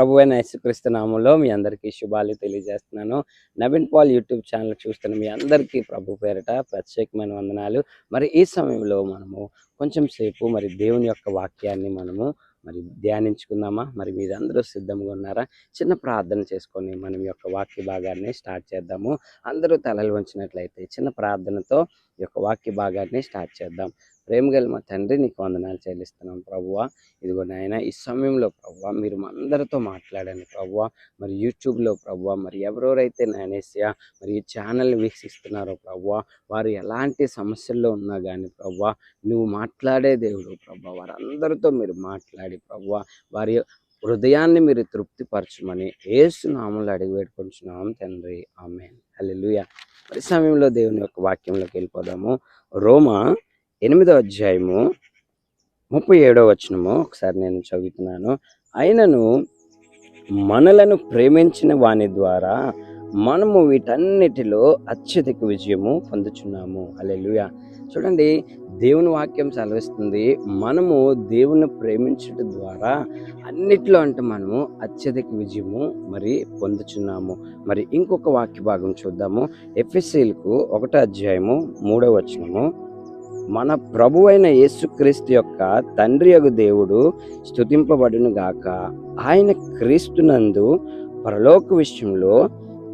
ప్రభు అయిన యేసుక్రీస్తు నామంలో మీ అందరికీ శుభాలు తెలియజేస్తున్నాను. నవీన్ పాల్ యూట్యూబ్ ఛానల్ చూస్తున్న మీ అందరికీ ప్రభు పేరిట ప్రత్యేకమైన వందనాలు. మరి ఈ సమయంలో మనము కొంచెం సేపు మరి దేవుని యొక్క వాక్యాన్ని మనము మరి ధ్యానించుకుందామా? మరి మీరందరూ సిద్ధంగా ఉన్నారా? చిన్న ప్రార్థన చేసుకొని మనం యొక్క వాక్య భాగాన్ని స్టార్ట్ చేద్దాము. అందరూ తలలు వంచినట్లయితే చిన్న ప్రార్థనతో యొక్క వాక్య భాగాన్ని స్టార్ట్ చేద్దాం. ప్రేమ గల మా తండ్రి నీకు వందనాలు చెల్లిస్తున్నాం ప్రభువ. ఇదిగో నాయన ఈ సమయంలో ప్రభువ మీరు మా అందరితో మాట్లాడండి ప్రభువ. మరి యూట్యూబ్లో ప్రభువ మరి ఎవరెవరైతే నానేసియా మరి ఈ ఛానల్ని వీక్షిస్తున్నారో ప్రభువ వారు ఎలాంటి సమస్యల్లో ఉన్నా కానీ ప్రభువ నువ్వు మాట్లాడే దేవుడు ప్రభా వారందరితో మీరు మాట్లాడి ప్రభువ వారి హృదయాన్ని మీరు తృప్తిపరచమని ఏసు నామంలో అడిగి పెట్టుకుంటున్నాం తండ్రి. ఆమె హల్లెలూయా. మరి సమయంలో దేవుని యొక్క వాక్యంలోకి వెళ్ళిపోదాము. రోమా ఎనిమిదో అధ్యాయము ముప్పై ఏడో వచనము. ఒకసారి నేను చదువుతున్నాను. అయినను మనలను ప్రేమించిన వాని ద్వారా మనము వీటన్నిటిలో అత్యధిక విజయము పొందుచున్నాము. అలెలుయా చూడండి దేవుని వాక్యం సెలవిస్తుంది మనము దేవుని ప్రేమించడం ద్వారా అన్నిట్లో అంటే మనము అత్యధిక విజయము మరి పొందుచున్నాము. మరి ఇంకొక వాక్య భాగం చూద్దాము. ఎఫ్ఎస్సీలకు ఒకటో అధ్యాయము మూడో వచనము. మన ప్రభు అయిన యేసుక్రీస్తు యొక్క తండ్రి యొక్క దేవుడు స్థుతింపబడును గాక ఆయన క్రీస్తునందు పరలోక విషయంలో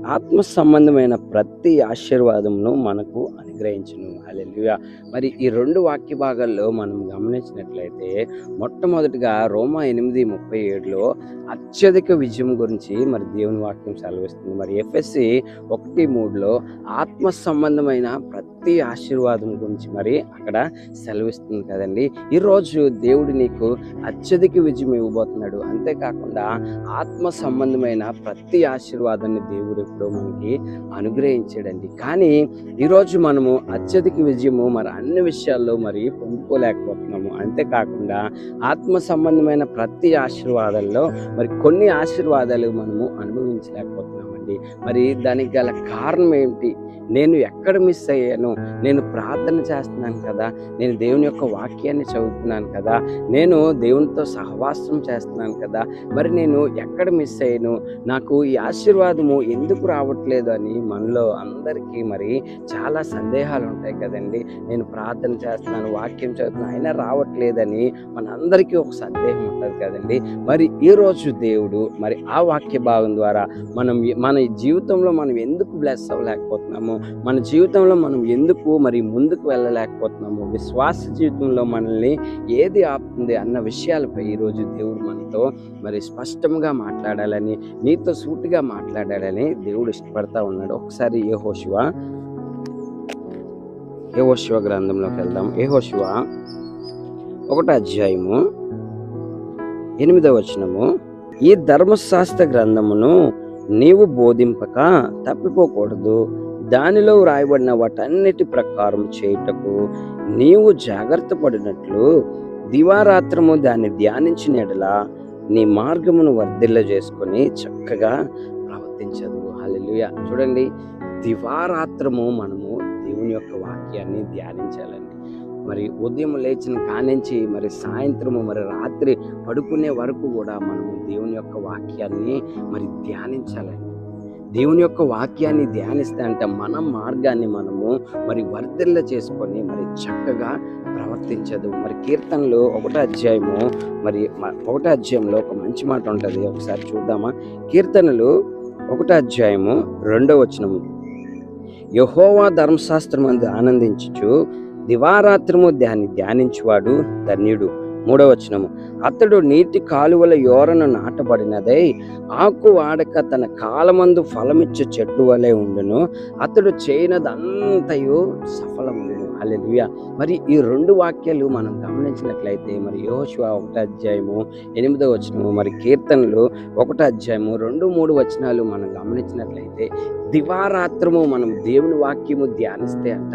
ఆత్మ సంబంధమైన ప్రతి ఆశీర్వాదమును మనకు అనుగ్రహించును. అలెలుగా మరి ఈ రెండు వాక్య భాగాల్లో మనం గమనించినట్లయితే మొట్టమొదటిగా రోమా ఎనిమిది ముప్పై ఏడులో అత్యధిక విజయం గురించి మరి దేవుని వాక్యం సెలవిస్తుంది. మరి ఎఫ్ఎస్సి ఒకటి మూడులో ఆత్మ సంబంధమైన ప్రతి ఆశీర్వాదం గురించి మరి అక్కడ సెలవిస్తుంది కదండి. ఈరోజు దేవుడు నీకు అత్యధిక విజయం ఇవ్వబోతున్నాడు. అంతేకాకుండా ఆత్మ సంబంధమైన ప్రతి ఆశీర్వాదాన్ని దేవుడు ఎప్పుడో మనకి అనుగ్రహించాడండి. కానీ ఈరోజు మనం మనము అత్యధిక విజయము మరి అన్ని విషయాల్లో మరి పొందుకోలేకపోతున్నాము. అంతేకాకుండా ఆత్మ సంబంధమైన ప్రతి ఆశీర్వాదాల్లో మరి కొన్ని ఆశీర్వాదాలు మనము అనుభవించలేకపోతున్నాము. అనుభవించలేకపోతున్నామండి మరి దానికి గల కారణం ఏంటి నేను ఎక్కడ మిస్ అయ్యాను? నేను ప్రార్థన చేస్తున్నాను కదా? నేను దేవుని యొక్క వాక్యాన్ని చదువుతున్నాను కదా? నేను దేవునితో సహవాసం చేస్తున్నాను కదా? మరి నేను ఎక్కడ మిస్ అయ్యాను? నాకు ఈ ఆశీర్వాదము ఎందుకు రావట్లేదు అని మనలో అందరికీ మరి చాలా సందేహాలు ఉంటాయి కదండి. నేను ప్రార్థన చేస్తున్నాను వాక్యం చదువుతున్నాను అయినా రావట్లేదని మనందరికీ ఒక సందేహం ఉంటుంది కదండి. మరి ఈ రోజు దేవుడు మరి ఆ వాక్య భాగం ద్వారా మనం మన జీవితంలో మనం ఎందుకు బ్లెస్ అవ్వలేకపోతున్నాము? మన జీవితంలో మనం ఎందుకు మరి ముందుకు వెళ్ళలేకపోతున్నాము? విశ్వాస జీవితంలో మనల్ని ఏది ఆపుతుంది అన్న విషయాలపై ఈరోజు దేవుడు మనతో మరి స్పష్టంగా మాట్లాడాలని నీతో సూటిగా మాట్లాడాలని దేవుడు ఇష్టపడతా ఉన్నాడు. ఒకసారి ఏ హోషువా ఏ హోశివ గ్రంథంలోకి వెళ్దాం. ఏ హోశివ ఒకటో అధ్యాయము ఎనిమిదవ వచనము. ఈ ధర్మశాస్త్ర గ్రంథమును నీవు బోధింపక తప్పిపోకూడదు. దానిలో వ్రాయబడిన వాటన్నిటి ప్రకారం చేయుటకు నీవు జాగ్రత్త పడినట్లు దివారాత్రము దాన్ని ధ్యానించిన ఎడలా నీ మార్గమును వర్ధిల్ల చేసుకొని చక్కగా ప్రవర్తించదు. హలెలుయ చూడండి దివారాత్రము మనము దేవుని యొక్క వాక్యాన్ని ధ్యానించాలని. మరి ఉదయం లేచిన కానించి మరి సాయంత్రము మరి రాత్రి పడుకునే వరకు కూడా మనము దేవుని యొక్క వాక్యాన్ని మరి ధ్యానించాలండి. దేవుని యొక్క వాక్యాన్ని ధ్యానిస్తే అంటే మన మార్గాన్ని మనము మరి వర్ధిల్ల చేసుకొని మరి చక్కగా ప్రవర్తించదు. మరి కీర్తనలు ఒకటో అధ్యాయము మరి మ- ఒకటో అధ్యాయంలో ఒక మంచి మాట ఉంటుంది. ఒకసారి చూద్దామా? కీర్తనలు ఒకటో అధ్యాయము రెండో వచనము. యహోవా ధర్మశాస్త్రమందు ఆనందించు దివారాత్రము దాన్ని ధ్యానించువాడు ధన్యుడు. మూడవచనము అతడు నీటి కాలువల యోరను నాటబడినదై ఆకు వాడక తన కాలమందు ఫలమిచ్చే చెట్టు వలె ఉండును. అతడు చేయనదంతయు సఫల అల్లెలుయ మరి ఈ రెండు వాక్యాలు మనం గమనించినట్లయితే మరి యోశువ ఒకటో అధ్యాయము ఎనిమిదో వచనము మరి కీర్తనలు ఒకటో అధ్యాయము రెండు మూడు వచనాలు మనం గమనించినట్లయితే దివారాత్రము మనం దేవుని వాక్యము ధ్యానిస్తే అంట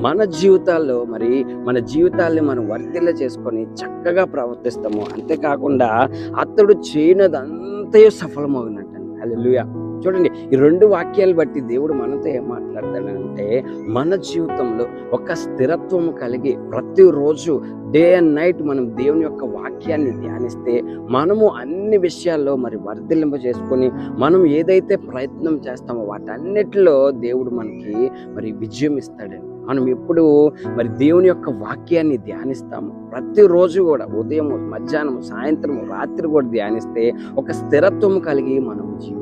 మన జీవితాల్లో మరి మన జీవితాల్ని మనం వర్తిల్ల చేసుకొని చక్కగా ప్రవర్తిస్తాము. అంతేకాకుండా అతడు చేయనదంతయు సఫలమవునట్టండి హల్లెలూయా. చూడండి ఈ రెండు వాక్యాలు బట్టి దేవుడు మనతో ఏం మాట్లాడతాడంటే మన జీవితంలో ఒక స్థిరత్వం కలిగి ప్రతిరోజు డే అండ్ నైట్ మనం దేవుని యొక్క వాక్యాన్ని ధ్యానిస్తే మనము అన్ని విషయాల్లో మరి వర్ధిల్లింప చేసుకొని మనం ఏదైతే ప్రయత్నం చేస్తామో వాటన్నిటిలో దేవుడు మనకి మరి విజయం ఇస్తాడండి. మనం ఎప్పుడు మరి దేవుని యొక్క వాక్యాన్ని ధ్యానిస్తాము. ప్రతిరోజు కూడా ఉదయం మధ్యాహ్నం సాయంత్రం రాత్రి కూడా ధ్యానిస్తే ఒక స్థిరత్వం కలిగి మనం జీవించాలండి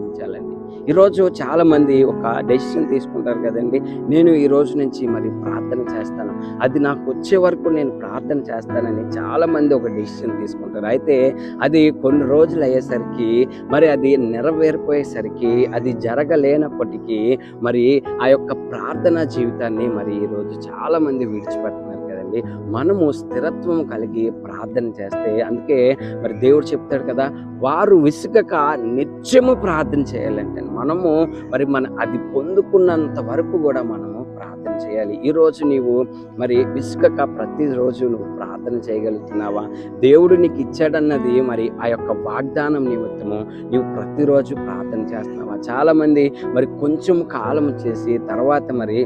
ఈరోజు చాలామంది ఒక డెసిషన్ తీసుకుంటారు కదండి. నేను ఈ రోజు నుంచి మరి ప్రార్థన చేస్తాను. అది నాకు వచ్చే వరకు నేను ప్రార్థన చేస్తానని చాలా మంది ఒక డెసిషన్ తీసుకుంటారు. అయితే అది కొన్ని రోజులు అయ్యేసరికి మరి అది నెరవేరిపోయేసరికి అది జరగలేనప్పటికీ మరి ఆ యొక్క ప్రార్థన జీవితాన్ని మరి ఈరోజు చాలామంది విడిచిపెడుతున్నారు. కదండి మనము స్థిరత్వం కలిగి ప్రార్థన చేస్తే అందుకే మరి దేవుడు చెప్తాడు కదా వారు విసుగక నిత్యము ప్రార్థన చేయాలంటే మనము మరి మన అది పొందుకున్నంత వరకు కూడా మనము ప్రార్థన చేయాలి. ఈ రోజు నీవు మరి విసుగక ప్రతిరోజు నువ్వు ప్రార్థన చేయగలుగుతున్నావా? దేవుడు నీకు ఇచ్చాడన్నది మరి ఆ యొక్క వాగ్దానం నిమిత్తము నీవు ప్రతిరోజు ప్రార్థన చేస్తున్నావా? చాలామంది మరి కొంచెం కాలం చేసి తర్వాత మరి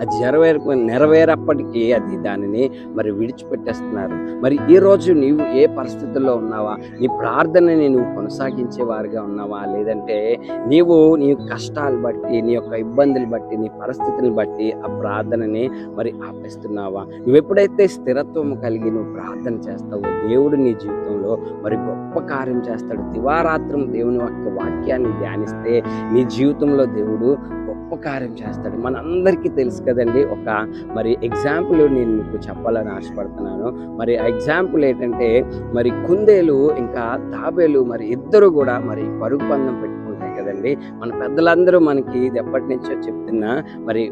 అది నెరవేర నెరవేరప్పటికీ అది దానిని మరి విడిచిపెట్టేస్తున్నారు. మరి ఈ రోజు నీవు ఏ పరిస్థితుల్లో ఉన్నావా? నీ ప్రార్థనని నువ్వు కొనసాగించే వారిగా ఉన్నావా? లేదంటే నీవు నీ కష్టాలు బట్టి నీ యొక్క ఇబ్బందులు బట్టి నీ పరిస్థితులను బట్టి ఆ ప్రార్థనని మరి ఆపేస్తున్నావా? నువ్వు ఎప్పుడైతే స్థిరత్వం కలిగి నువ్వు ప్రార్థన చేస్తావో దేవుడు నీ జీవితంలో మరి గొప్ప కార్యం చేస్తాడు. దివారాత్రం దేవుని యొక్క వాక్యాన్ని ధ్యానిస్తే నీ జీవితంలో దేవుడు గొప్ప కార్యం చేస్తాడు. మనందరికీ తెలుసు కదండి ఒక మరి ఎగ్జాంపుల్ నేను మీకు చెప్పాలని ఆశపడుతున్నాను. మరి ఎగ్జాంపుల్ ఏంటంటే మరి కుందేలు ఇంకా తాబేలు మరి ఇద్దరు కూడా మరి పరుగు పందం పెట్టి కదండి. మన పెద్దలందరూ మనకి ఇది ఎప్పటి నుంచో చెప్తున్న మరి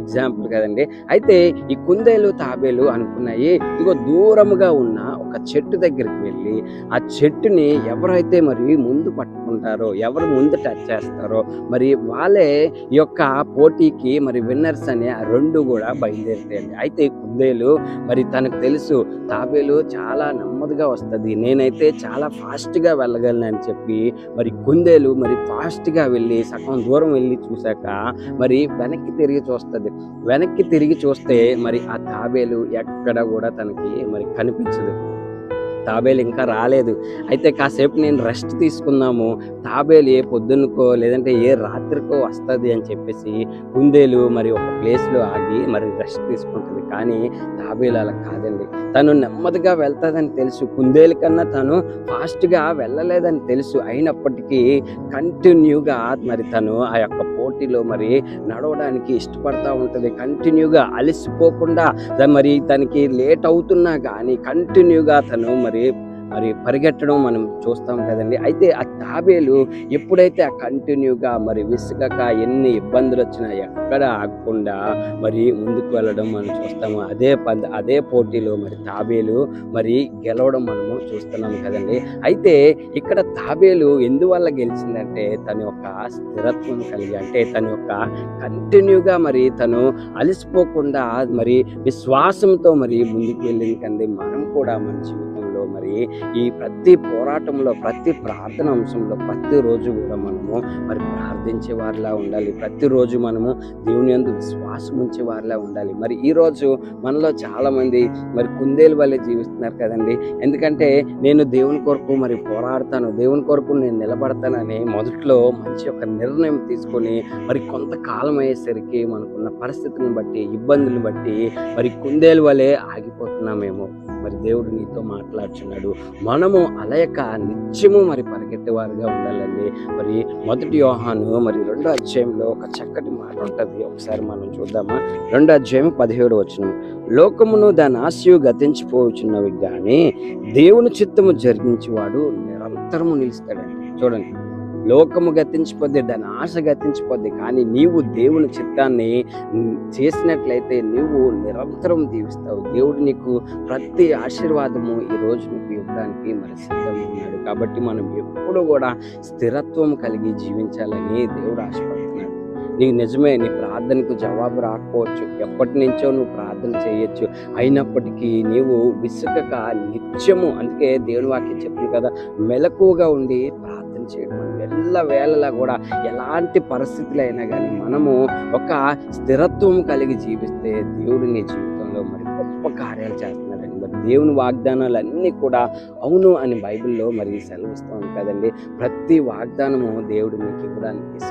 ఎగ్జాంపుల్ కదండి. అయితే ఈ కుందేలు తాబేలు అనుకున్నాయి. ఇదిగో దూరముగా ఉన్న ఒక చెట్టు దగ్గరికి వెళ్ళి ఆ చెట్టుని ఎవరైతే మరి ముందు పట్టుకుంటారో ఎవరు ముందు టచ్ చేస్తారో మరి వాళ్ళే ఈ యొక్క పోటీకి మరి విన్నర్స్ అనే ఆ రెండు కూడా బయలుదేరుతాయండి. అయితే కుందేలు మరి తనకు తెలుసు తాబేలు చాలా నెమ్మదిగా వస్తుంది. నేనైతే చాలా ఫాస్ట్గా వెళ్ళగలను అని చెప్పి మరి కుందేలు మరి ఫాస్ట్ ఫాస్ట్గా వెళ్ళి సగం దూరం వెళ్ళి చూశాక మరి వెనక్కి తిరిగి చూస్తుంది. వెనక్కి తిరిగి చూస్తే మరి ఆ తాబేలు ఎక్కడ కూడా తనకి మరి కనిపించదు. తాబేలు ఇంకా రాలేదు. అయితే కాసేపు నేను రెస్ట్ తీసుకుందాము. తాబేలు ఏ పొద్దున్నకో లేదంటే ఏ రాత్రికో వస్తుంది అని చెప్పేసి కుందేలు మరి ఒక ప్లేస్లో ఆగి మరి రెస్ట్ తీసుకుంటుంది. కానీ తాబేలు అలా కాదండి. తను నెమ్మదిగా వెళ్తాదని తెలుసు. కుందేలు కన్నా తను ఫాస్ట్గా వెళ్ళలేదని తెలుసు. అయినప్పటికీ కంటిన్యూగా మరి తను ఆ యొక్క పోటీలో మరి నడవడానికి ఇష్టపడతా ఉంటుంది. కంటిన్యూగా అలసిపోకుండా మరి తనకి లేట్ అవుతున్నా కానీ కంటిన్యూగా తను మరి మరి పరిగెట్టడం మనం చూస్తాం కదండి. అయితే ఆ తాబేలు ఎప్పుడైతే ఆ కంటిన్యూగా మరి విసుగక ఎన్ని ఇబ్బందులు వచ్చినా ఎక్కడ ఆగకుండా మరి ముందుకు వెళ్ళడం మనం చూస్తాము. అదే పంద అదే పోటీలో మరి తాబేలు మరి గెలవడం మనము చూస్తున్నాం కదండి. అయితే ఇక్కడ తాబేలు ఎందువల్ల గెలిచిందంటే తన యొక్క స్థిరత్వం కలిగి అంటే తన యొక్క కంటిన్యూగా మరి తను అలసిపోకుండా మరి విశ్వాసంతో మరి ముందుకు వెళ్ళింది కండి. మనం కూడా మంచి జీవితంలో మరి ఈ ప్రతి పోరాటంలో ప్రతి ప్రార్థన అంశంలో ప్రతిరోజు కూడా మనము మరి ప్రార్థించే వారిలా ఉండాలి ప్రతిరోజు మనము దేవుని యందు విశ్వాసం ఉంచే వారిలా ఉండాలి. మరి ఈ రోజు మనలో చాలామంది మరి కుందేలు వల్లే జీవిస్తున్నారు కదండి. ఎందుకంటే నేను దేవుని కొరకు మరి పోరాడతాను దేవుని కొరకు నేను నిలబడతానని మొదట్లో మంచి ఒక నిర్ణయం తీసుకొని మరి కొంతకాలం అయ్యేసరికి మనకున్న పరిస్థితిని బట్టి ఇబ్బందులను బట్టి మరి కుందేలు వలె ఆగిపోతున్నామేమో. మరి దేవుడు నీతో మాట్లాడుచున్నాడు. మనము అలయక నిత్యము మరి పరిగెట్టేవారుగా ఉండాలండి. మరి మొదటి యోహాను మరి రెండో అధ్యాయంలో ఒక చక్కటి మాట ఉంటుంది. ఒకసారి మనం చూద్దామా? రెండో అధ్యాయం పదిహేడు వచ్చిన లోకమును దాని ఆశయు గతించిపోచున్నవి కానీ దేవుని చిత్తము జరిగించేవాడు నిరంతరము నిలుస్తాడండి. చూడండి. లోకము గతించిపోద్ది దాని ఆశ గతించిపోద్ది కానీ నీవు దేవుని చిత్తాన్ని చేసినట్లయితే నీవు నిరంతరం దీవిస్తావు దేవుడు నీకు ప్రతి ఆశీర్వాదము ఈ నీకు ఇవ్వడానికి మరి సిద్ధంగా ఉన్నాడు. కాబట్టి మనం ఎప్పుడు కూడా స్థిరత్వం కలిగి జీవించాలని దేవుడు ఆశపడుతున్నాడు. నీకు నిజమే నీ ప్రార్థనకు జవాబు రాకపోవచ్చు. ఎప్పటి నుంచో నువ్వు ప్రార్థన చేయొచ్చు. అయినప్పటికీ నీవు విసుగక నిత్యము అందుకే దేవుని వాక్యం చెప్పింది కదా మెలకువగా ఉండి ప్రార్థన చేయడం వెళ్ళ వేళలా కూడా ఎలాంటి పరిస్థితులు అయినా కానీ మనము ఒక స్థిరత్వం కలిగి జీవిస్తే దేవుడు నీ జీవితంలో మరి గొప్ప కార్యాలు చేస్తున్నారండి. మరి దేవుని వాగ్దానాలు అన్నీ కూడా అవును అని బైబిల్లో మరి సెలవిస్తాం కదండి. ప్రతి వాగ్దానము దేవుడు మీకు ఇవ్వడానికి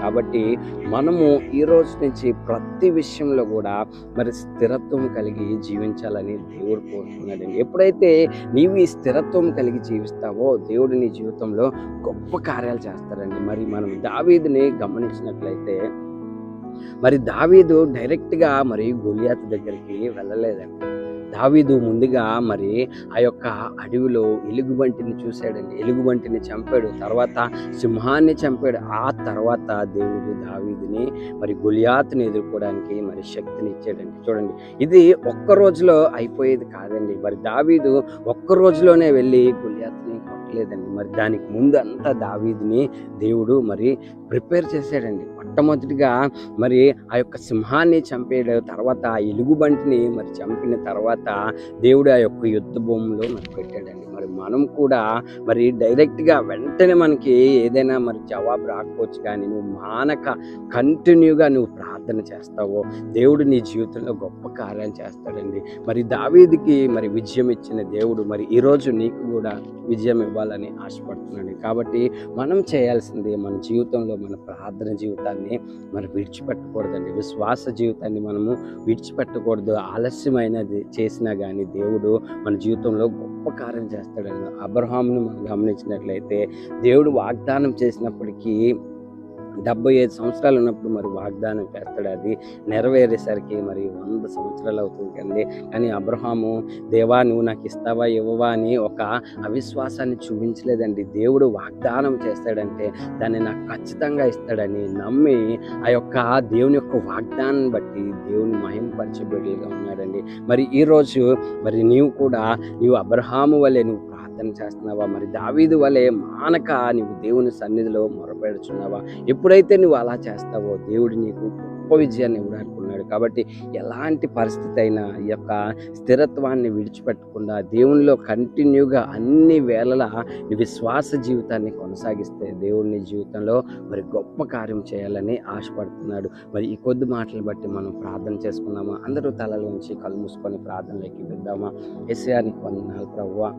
కాబట్టి మనము ఈ రోజు నుంచి ప్రతి విషయంలో కూడా మరి స్థిరత్వం కలిగి జీవించాలని దేవుడు కోరుతున్నాడండి ఎప్పుడైతే నీవు ఈ స్థిరత్వం కలిగి జీవిస్తావో దేవుడు నీ జీవితంలో గొప్ప కార్యాలు చేస్తారండి మరి మనం దావీదుని గమనించినట్లయితే మరి దావీదు డైరెక్ట్గా మరి గొలియాత్ దగ్గరికి వెళ్ళలేదండి. దావీదు ముందుగా మరి ఆ యొక్క అడవిలో ఎలుగుబంటిని చూశాడండి. ఎలుగుబంటిని చంపాడు. తర్వాత సింహాన్ని చంపాడు. ఆ తర్వాత దేవుడు దావీదుని మరి గొలియాతుని ఎదుర్కోవడానికి మరి శక్తిని ఇచ్చాడండి. చూడండి. ఇది ఒక్క రోజులో అయిపోయేది కాదండి. మరి దావీదు ఒక్క రోజులోనే వెళ్ళి గొలియాతుని కొట్టలేదండి. మరి దానికి ముందు అంతా దావీదుని దేవుడు మరి ప్రిపేర్ చేశాడండి. మొట్టమొదటిగా మరి ఆ యొక్క సింహాన్ని చంపేడు తర్వాత ఆ ఎలుగుబంటిని మరి చంపిన తర్వాత దేవుడు ఆ యొక్క యుద్ధ భూమిలో మరి పెట్టాడండి. మనం కూడా మరి డైరెక్ట్గా వెంటనే మనకి ఏదైనా మరి జవాబు రాకపోవచ్చు కానీ నువ్వు మానక కంటిన్యూగా నువ్వు ప్రార్థన చేస్తావో దేవుడు నీ జీవితంలో గొప్ప కార్యం చేస్తాడండి. మరి దావీదికి మరి విజయం ఇచ్చిన దేవుడు మరి ఈరోజు నీకు కూడా విజయం ఇవ్వాలని ఆశపడుతున్నాడు. కాబట్టి మనం చేయాల్సింది మన జీవితంలో మన ప్రార్థన జీవితాన్ని మరి విడిచిపెట్టకూడదండి. విశ్వాస జీవితాన్ని మనము విడిచిపెట్టకూడదు. ఆలస్యమైనది చేసినా కానీ దేవుడు మన జీవితంలో గొప్ప కార్యం మాట్లాడాను అబ్రహాంను మనం గమనించినట్లయితే దేవుడు వాగ్దానం చేసినప్పటికీ డెబ్బై ఐదు సంవత్సరాలు ఉన్నప్పుడు మరి వాగ్దానం చేస్తాడు అది నెరవేరేసరికి మరి వంద సంవత్సరాలు అవుతుంది కండి కానీ అబ్రహాము దేవా నువ్వు నాకు ఇస్తావా ఇవ్వవా అని ఒక అవిశ్వాసాన్ని చూపించలేదండి. దేవుడు వాగ్దానం చేస్తాడంటే దాన్ని నాకు ఖచ్చితంగా ఇస్తాడని నమ్మి ఆ యొక్క దేవుని యొక్క వాగ్దానం బట్టి దేవుని మహిమపరిచే బిడ్డలుగా ఉన్నాడండి. మరి ఈరోజు మరి నీవు కూడా నీవు అబ్రహాము వలె నువ్వు ప్రార్థన చేస్తున్నావా? మరి దావీదు వలె మానక నీవు దేవుని సన్నిధిలో మొరపెడుచున్నావా? ఎప్పుడైతే నువ్వు అలా చేస్తావో దేవుడు నీకు గొప్ప విజయాన్ని ఇవ్వడానికి ఉన్నాడు కాబట్టి ఎలాంటి పరిస్థితి అయినా ఈ యొక్క స్థిరత్వాన్ని విడిచిపెట్టకుండా దేవునిలో కంటిన్యూగా అన్ని వేళలా విశ్వాస జీవితాన్ని కొనసాగిస్తే దేవుడిని జీవితంలో మరి గొప్ప కార్యం చేయాలని ఆశపడుతున్నాడు. మరి ఈ కొద్ది మాటలు బట్టి మనం ప్రార్థన చేసుకుందామా? అందరూ తలల నుంచి కళ్ళు మూసుకొని ప్రార్థనలోకి వెళ్దామా? ఎస్ఆర్ని వందనాలు ప్రభువా.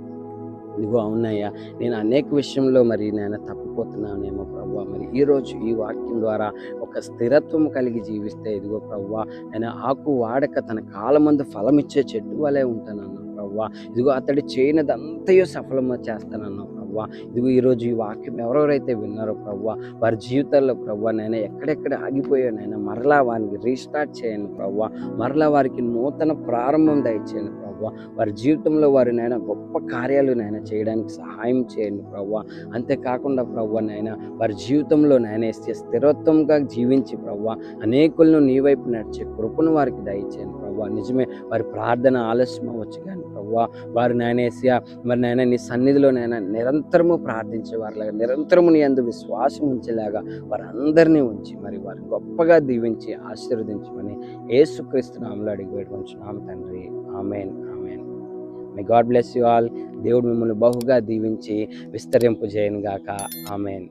ఇదిగో అవునయ్యా నేను అనేక విషయంలో మరి నేను తప్పిపోతున్నానేమో ప్రభు మరి ఈరోజు ఈ వాక్యం ద్వారా ఒక స్థిరత్వం కలిగి జీవిస్తే ఇదిగో ప్రభు నేను ఆకు వాడక తన కాలమందు ఫలమిచ్చే చెట్టు వలె ఉంటానన్నా ప్రభు ఇదిగో అతడి చేయనదంతయో సఫలము చేస్తానన్నా ప్రభు ఇదిగో ఈరోజు ఈ వాక్యం ఎవరెవరైతే విన్నారో ప్రభు వారి జీవితాల్లో ప్రభు నేను ఎక్కడెక్కడ ఆగిపోయా నేను మరలా వారికి రీస్టార్ట్ చేయండి ప్రభు మరలా వారికి నూతన ప్రారంభం దయచేయండి ప్రభు వారి జీవితంలో వారు నాయన గొప్ప కార్యాలు నాయన చేయడానికి సహాయం చేయండి ప్రభు. అంతేకాకుండా ప్రవ్వ నాయన వారి జీవితంలో నాయన స్థిరత్వంగా జీవించి ప్రవ్వ అనేకులను నీ వైపు నడిచే కృపను వారికి దయచేయండి ప్రభు. నిజమే వారి ప్రార్థన ఆలస్యం అవ్వచ్చు కానీ ప్రభు వారు నాయనేసియా మరి నాయన నీ సన్నిధిలో నాయన నిరంతరము ప్రార్థించే వారిలాగా నిరంతరము నీ అందు విశ్వాసం ఉంచేలాగా వారందరినీ ఉంచి మరి వారిని గొప్పగా దీవించి ఆశీర్వదించమని ఏసుక్రీస్తు నామలో అడిగి పెట్టుకుంటున్నాం తండ్రి. Amen amen. My God bless you all దేవుడు మిమ్మల్ని బహుగా దీవించి విస్తరింపు చేయను గాక ఆమెన్.